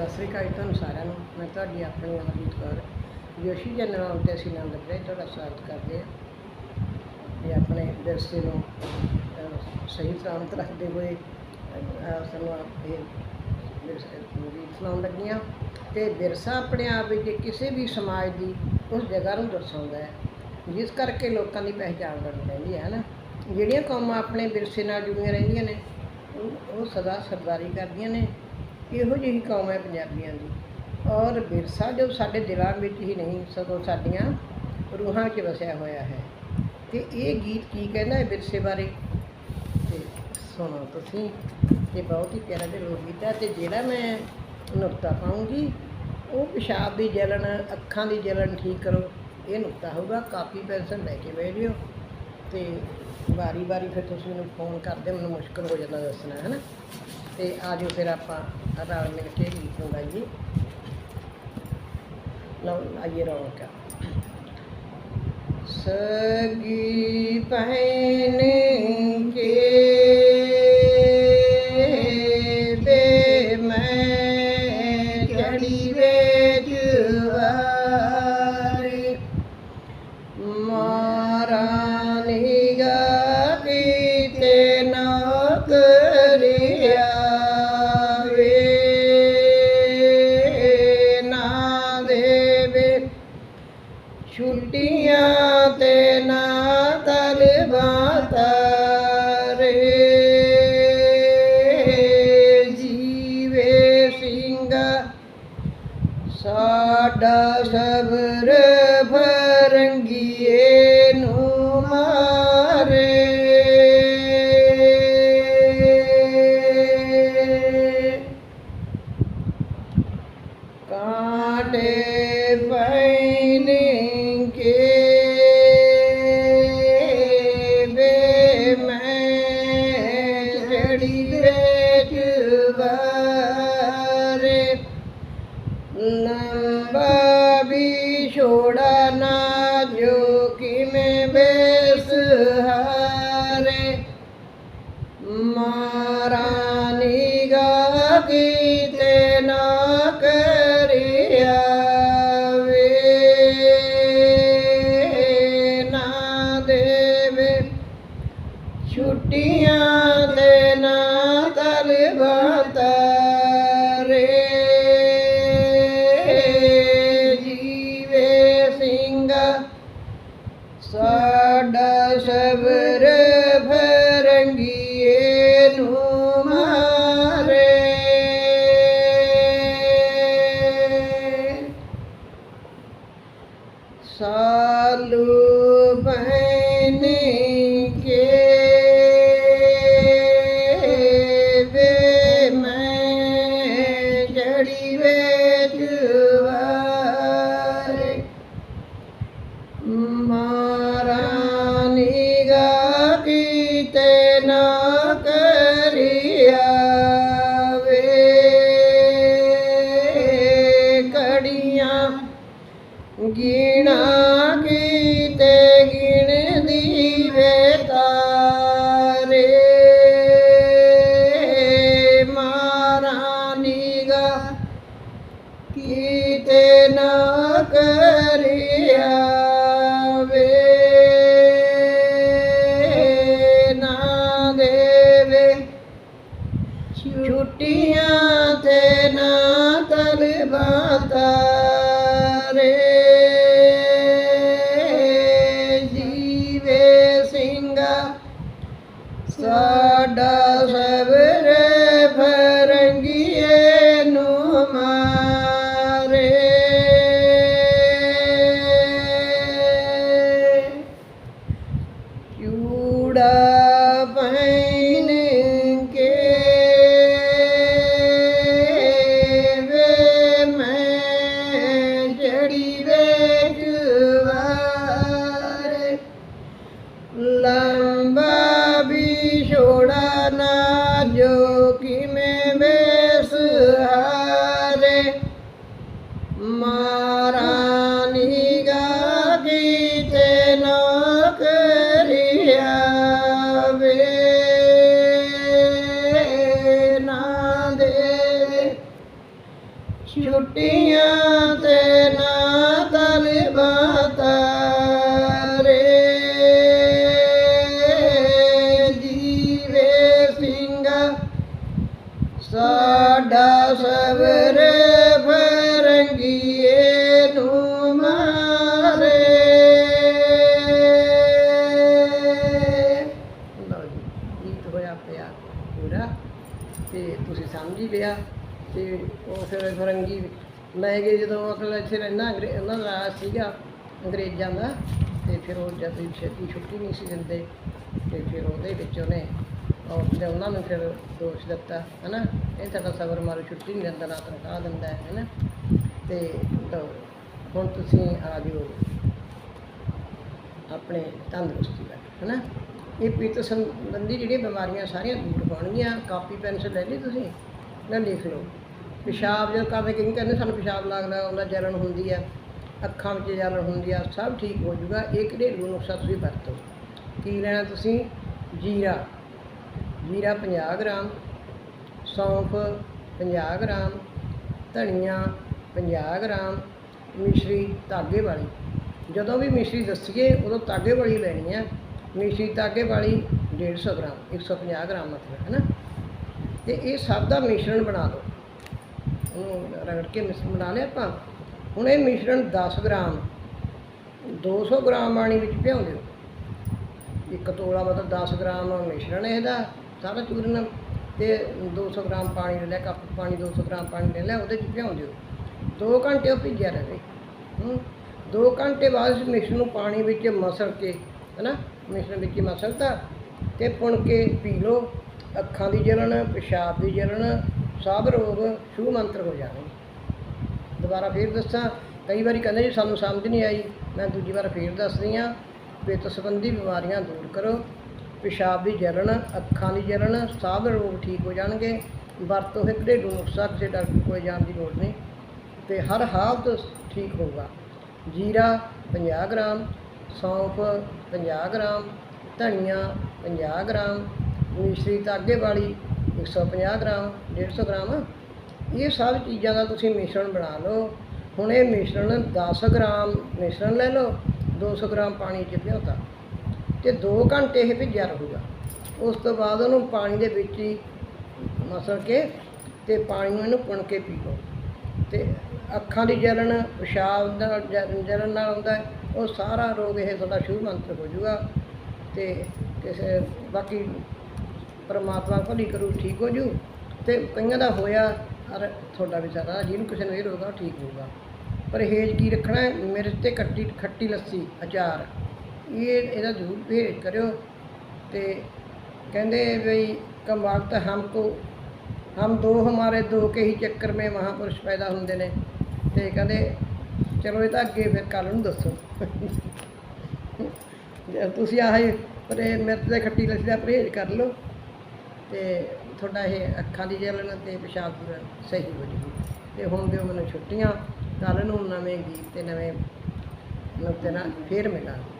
ਸਤਿ ਸ੍ਰੀ ਅਕਾਲ ਜੀ ਤੁਹਾਨੂੰ ਸਾਰਿਆਂ ਨੂੰ। ਮੈਂ ਤੁਹਾਡੀ ਆਪਣੀ ਅਮਰਜੀਤ ਕੌਰ। ਜੋਸ਼ੀ ਜਨ ਨਾਮ ਤੇ ਅਸੀਂ ਆਨੰਦ ਪ੍ਰੇ ਤੁਹਾਡਾ ਸਵਾਗਤ ਕਰਦੇ ਹਾਂ। ਤੇ ਆਪਣੇ ਵਿਰਸੇ ਨੂੰ ਸਹੀ ਸਲਾਮਤ ਰੱਖਦੇ ਹੋਏ ਸਾਨੂੰ ਆਪਣੇ ਵਿਰਸੇ ਪੂਰੀ ਸੁਣਾਉਣ ਲੱਗੀਆਂ। ਤੇ ਵਿਰਸਾ ਆਪਣੇ ਆਪ ਵਿੱਚ ਕਿਸੇ ਵੀ ਸਮਾਜ ਦੀ ਉਸ ਜਗ੍ਹਾ ਨੂੰ ਦਰਸਾਉਂਦਾ ਹੈ, ਜਿਸ ਕਰਕੇ ਲੋਕਾਂ ਦੀ ਪਹਿਚਾਣ ਬਣੀ ਰਹਿੰਦੀ ਹੈ ਨਾ? ਜਿਹੜੀਆਂ ਕੌਮਾਂ ਆਪਣੇ ਵਿਰਸੇ ਨਾਲ ਜੁੜੀਆਂ ਰਹਿੰਦੀਆਂ ਨੇ ਉਹ ਉਹ ਸਦਾ ਸਰਦਾਰੀ ਕਰਦੀਆਂ ਨੇ। ਇਹੋ ਜਿਹੀ ਕੌਮ ਹੈ ਪੰਜਾਬੀਆਂ ਦੀ। ਔਰ ਵਿਰਸਾ ਜੋ ਸਾਡੇ ਦਿਲਾਂ ਵਿੱਚ ਹੀ ਨਹੀਂ, ਸਗੋਂ ਸਾਡੀਆਂ ਰੂਹਾਂ 'ਚ ਵਸਿਆ ਹੋਇਆ ਹੈ। ਤੇ ਇਹ ਗੀਤ ਕੀ ਕਹਿੰਦਾ ਹੈ ਵਿਰਸੇ ਬਾਰੇ? ਤੇ ਸੁਣੋ ਤੁਸੀਂ ਤੇ ਬਹੁਤ ਹੀ ਪਿਆਰਾ ਦੇ ਲੋਕ ਗੀਤ ਹੈ ਤੇ ਜਿਹੜਾ ਮੈਂ ਨੁਕਤਾ ਪਾਉਂਗੀ, ਉਹ ਪਿਸ਼ਾਬ ਦੀ ਜਲਣ, ਅੱਖਾਂ ਦੀ ਜਲਣ ਠੀਕ ਕਰੋ, ਇਹ ਨੁਕਤਾ ਹੋਊਗਾ, ਕਾਪੀ, ਪੈਨਸਲ ਲੈ ਕੇ ਬਹਿ ਜਿਓ ਤੇ ਵਾਰੀ ਵਾਰੀ ਫਿਰ ਤੁਸੀਂ ਮੈਨੂੰ ਫੋਨ ਕਰਦੇ, ਮੈਨੂੰ ਮੁਸ਼ਕਲ ਹੋ ਜਾਂਦਾ ਦੱਸਣਾ, ਹੈ ਨਾ? ਤੇ ਆ ਫਿਰ ਆਪਾਂ ਰਲ ਮਿਲ ਕੇ ਗੀਤ ਗਾਈਏ ਲਓ, ਆਈਏ ਰੌਣਕ। ਸਗੀ ਪਹਿਨ ਕੇ ਬੇ ਮੈਂ ਚੜੀ ਵੇ ਜਵਾਰੇ ਮਾਰਾ ಮಾತಾ ਮਾਰਾ ਨਿਗਾ ਕੀਤੇ ਨਾ ਕਰਿਆ ਵੇ ਨਾ ਦੇਵੇ ਛੁੱਟੀਆਂ ਤੇ ਨਾ ਤਲਵਾ ਗਿਣਾ ਕੀਤੇ ਗਿਣਦੀ ਵੇ ਤਾਰੇ। ਮਾਰਾ ਨਿਗਾ ਕੀਤੇ ਨਾ ਕਰਿਆ। ਤੇ ਤੁਸੀਂ ਸਮਝ ਹੀ ਲਿਆ ਤੇ ਉਹ ਫਿਰ ਫਰੰਗੀ ਲੈ ਗਏ ਜਦੋਂ ਅਸਲ ਇੱਥੇ ਰਹਿਣਾ ਅੰਗਰੇ- ਉਹਨਾਂ ਦਾ ਰਾਜ ਸੀਗਾ ਅੰਗਰੇਜ਼ਾਂ ਦਾ ਤੇ ਫਿਰ ਉਹ ਜਦ ਵੀ ਛੇਤੀ ਛੁੱਟੀ ਨਹੀਂ ਸੀ ਦਿੰਦੇ ਤੇ ਫਿਰ ਉਹਦੇ ਵਿੱਚ ਉਹਨੇ ਉਹ ਉਹਨਾਂ ਨੂੰ ਫਿਰ ਦੋਸ਼ ਦਿੱਤਾ, ਹਨਾ? ਇਹ ਸਾਡਾ ਸਬਰ ਮਾਰੂ, ਛੁੱਟੀ ਨਹੀਂ ਦਿੰਦਾ ਨਾ ਤਨਖਾਹ ਦਿੰਦਾ ਹੈ, ਹਨਾ? ਤੇ ਹੁਣ ਤੁਸੀਂ ਆ ਜਿਓ ਆਪਣੇ ਤੰਦਰੁਸਤੀ ਵੱਲ, ਹਨਾ? ਇਹ ਪਿੱਤ ਸੰਬੰਧੀ ਜਿਹੜੀਆਂ ਬਿਮਾਰੀਆਂ ਸਾਰੀਆਂ ਦੂਰ ਹੋਣਗੀਆਂ। ਕਾਪੀ, ਪੈਨਸਲ ਲੈ ਲਈ ਤੁਸੀਂ, ਨਾ ਲਿਖ ਲਓ। ਪਿਸ਼ਾਬ ਜਦੋਂ ਕਰਦੇ ਕਈ ਕਹਿੰਦੇ ਸਾਨੂੰ ਪਿਸ਼ਾਬ ਲੱਗਦਾ ਉਹਨਾਂ ਜਲਨ ਹੁੰਦੀ ਹੈ ਅੱਖਾਂ ਵਿੱਚ ਜਲਨ ਹੁੰਦੀ ਆ, ਸਭ ਠੀਕ ਹੋ ਜਾਊਗਾ। ਇਹ ਘਰੇਲੂ ਨੁਸਖਾ ਤੁਸੀਂ ਵਰਤੋ। ਕੀ ਲੈਣਾ ਤੁਸੀਂ? ਜੀਰਾ। ਜੀਰਾ 50 ਗ੍ਰਾਮ, ਸੌਂਫ 50 ਗ੍ਰਾਮ, ਧਨੀਆ 50 ਗ੍ਰਾਮ, ਮਿਸ਼ਰੀ ਧਾਗੇ ਵਾਲੀ। ਜਦੋਂ ਵੀ ਮਿਸ਼ਰੀ ਦੱਸੀਏ, ਉਦੋਂ ਧਾਗੇ ਵਾਲੀ ਲੈਣੀ ਹੈ ਮਿਸ਼ਰੀ ਧਾਗੇ ਵਾਲੀ 150 ਗ੍ਰਾਮ 150 ਗ੍ਰਾਮ ਮਤਲਬ, ਹੈ ਨਾ? ਤੇ ਇਹ ਸਭ ਦਾ ਮਿਸ਼ਰਣ ਬਣਾ ਲਓ ਉਹਨੂੰ ਰਗੜ ਕੇ ਮਿਸ਼ਰਣ ਬਣਾ ਲਿਆ ਆਪਾਂ। ਹੁਣ ਇਹ ਮਿਸ਼ਰਣ 10 ਗ੍ਰਾਮ 200 ਗ੍ਰਾਮ ਪਾਣੀ ਵਿੱਚ ਭਿਉਂ ਦਿਓ ਇੱਕ ਤੋਲਾ ਮਤਲਬ 10 ਗ੍ਰਾਮ ਮਿਸ਼ਰਣ ਇਹਦਾ, ਸਾਰਾ ਚੂਰਨ। ਤੇ 200 ਗ੍ਰਾਮ ਪਾਣੀ ਲੈ ਲਿਆ, ਕੱਪ ਪਾਣੀ 200 ਗ੍ਰਾਮ ਪਾਣੀ ਲੈ ਲਿਆ, ਉਹਦੇ ਚ ਭਿਉਂ ਦਿਓ 2 ਘੰਟੇ ਉਹ ਭਿੱਜਿਆ ਰਹੇ। ਹੂੰ? 2 ਘੰਟੇ ਬਾਅਦ ਇਸ ਮਿਸ਼ਰਣ ਨੂੰ ਪਾਣੀ ਵਿੱਚ ਮਸਲ ਕੇ ਹਨਾ ਮਿਸ਼ਰਣ ਵਿੱਚ ਹੀ ਮਸਲਤਾ ਤੇ ਪੁਣ ਕੇ ਪੀ ਲਓ, ਅੱਖਾਂ ਦੀ ਜਲਣ, ਪਿਸ਼ਾਬ ਦੀ ਜਲਣ, ਸਭ ਰੋਗ ਸ਼ੁਭ ਮੰਤਰ ਹੋ ਜਾਣਗੇ ਦੁਬਾਰਾ ਫੇਰ ਦੱਸਾਂ, ਕਈ ਵਾਰੀ ਕਹਿੰਦੇ ਜੀ ਸਾਨੂੰ ਸਮਝ ਨਹੀਂ ਆਈ, ਮੈਂ ਦੂਜੀ ਵਾਰ ਫੇਰ ਦੱਸਦੀ ਹਾਂ ਪਿੱਤ ਸੰਬੰਧੀ ਬਿਮਾਰੀਆਂ ਦੂਰ ਕਰੋ, ਪਿਸ਼ਾਬ ਦੀ ਜਲਣ, ਅੱਖਾਂ ਦੀ ਜਲਣ, ਸਭ ਰੋਗ ਠੀਕ ਹੋ ਜਾਣਗੇ, ਵਰਤੋਂ ਹੈ ਘਰੇਲੂ ਨੁਸਖਾ ਕਿਸੇ ਡਾਕਟਰ ਕੋਲ ਜਾਣ ਦੀ ਲੋੜ ਨਹੀਂ, ਤੇ ਹਰ ਹਾਲਤ ਠੀਕ ਹੋਊਗਾ। ਜੀਰਾ 50 ਗ੍ਰਾਮ ਸੌਂਫ 50 ਗ੍ਰਾਮ, ਧਨੀਆ 50 ਗ੍ਰਾਮ ਮਿਸ਼ਰੀ ਤਾਗੇ ਵਾਲੀ 150 ਗ੍ਰਾਮ 150 ਗ੍ਰਾਮ। ਇਹ ਸਭ ਚੀਜ਼ਾਂ ਦਾ ਤੁਸੀਂ ਮਿਸ਼ਰਣ ਬਣਾ ਲਓ। ਹੁਣ ਇਹ ਮਿਸ਼ਰਣ 10 ਗ੍ਰਾਮ ਮਿਸ਼ਰਣ ਲੈ ਲਓ 200 ਗ੍ਰਾਮ ਪਾਣੀ 'ਚ ਭਿਓਤਾ ਤੇ 2 ਘੰਟੇ ਇਹ ਭਿੱਜਿਆ ਰਹੂਗਾ। ਉਸ ਤੋਂ ਬਾਅਦ ਉਹਨੂੰ ਪਾਣੀ ਦੇ ਵਿੱਚ ਹੀ ਮਸਲ ਕੇ ਤੇ ਪਾਣੀ ਨੂੰ ਇਹਨੂੰ ਪੁਣ ਕੇ ਪੀ ਲਓ। ਤੇ ਅੱਖਾਂ ਦੀ ਜਲਨ ਪਿਸ਼ਾਬ ਨਾਲ ਜ- ਜਲਨ ਨਾਲ ਹੁੰਦਾ ਹੈ, ਉਹ ਸਾਰਾ ਰੋਗ ਇਹ ਤੁਹਾਡਾ ਸ਼ੁਭ ਮੰਤਰ ਹੋ ਜਾਊਗਾ ਤੇ ਕਿਸੇ ਬਾਕੀ ਪਰਮਾਤਮਾ ਭਲੀ ਕਰੂ, ਠੀਕ ਹੋ ਜੂ ਤੇ ਕਈਆਂ ਦਾ ਹੋਇਆ ਅਰ ਤੁਹਾਡਾ ਵੀ ਸਾਰਾ ਜਿਹਨੂੰ ਕਿਸੇ ਨੂੰ ਇਹ ਰੋਗ ਆ, ਉਹ ਠੀਕ ਹੋਊਗਾ। ਪਰਹੇਜ਼ ਕੀ ਰੱਖਣਾ ਹੈ? ਮਿਰਚ ਤੇ ਖੱਟੀ ਖੱਟੀ ਲੱਸੀ, ਅਚਾਰ। ਇਹ, ਇਹਦਾ ਜ਼ਰੂਰ ਪਰਹੇਜ਼ ਕਰਿਓ ਤੇ ਕਹਿੰਦੇ ਵੀ ਕਮ ਵਕਤ ਹਮਕੋ ਹਮ ਦੋ ਹਮਾਰੇ ਦੋ ਕੇ ਹੀ ਚੱਕਰ ਮੇ ਮਹਾਪੁਰਸ਼ ਪੈਦਾ ਹੁੰਦੇ ਨੇ। ਤੇ ਕਹਿੰਦੇ, ਚਲੋ ਇਹ ਤਾਂ ਅੱਗੇ ਫਿਰ ਕੱਲ ਨੂੰ ਦੱਸੋ। ਤੁਸੀਂ ਆਹ ਹੀ ਮਿਰਚ ਤੇ ਖੱਟੀ ਲੱਸੀ ਦਾ ਪਰਹੇਜ਼ ਕਰ ਲਓ ਤੇ ਤੁਹਾਡਾ ਇਹ ਅੱਖਾਂ ਦੀ ਜਲਨ ਤੇ ਪਿਸ਼ਾਬ ਪੂਰਾ ਸਹੀ ਹੋ ਜੂਗੀ ਤੇ ਹੁਣ ਦਿਓ ਮੈਨੂੰ ਛੁੱਟੀਆਂ ਕੱਲ ਨੂੰ ਨਵੇਂ ਗੀਤ ਤੇ ਨਵੇਂ ਨੁਕਤੇ ਨਾਲ ਫੇਰ ਮਿਲਾਂਗੇ।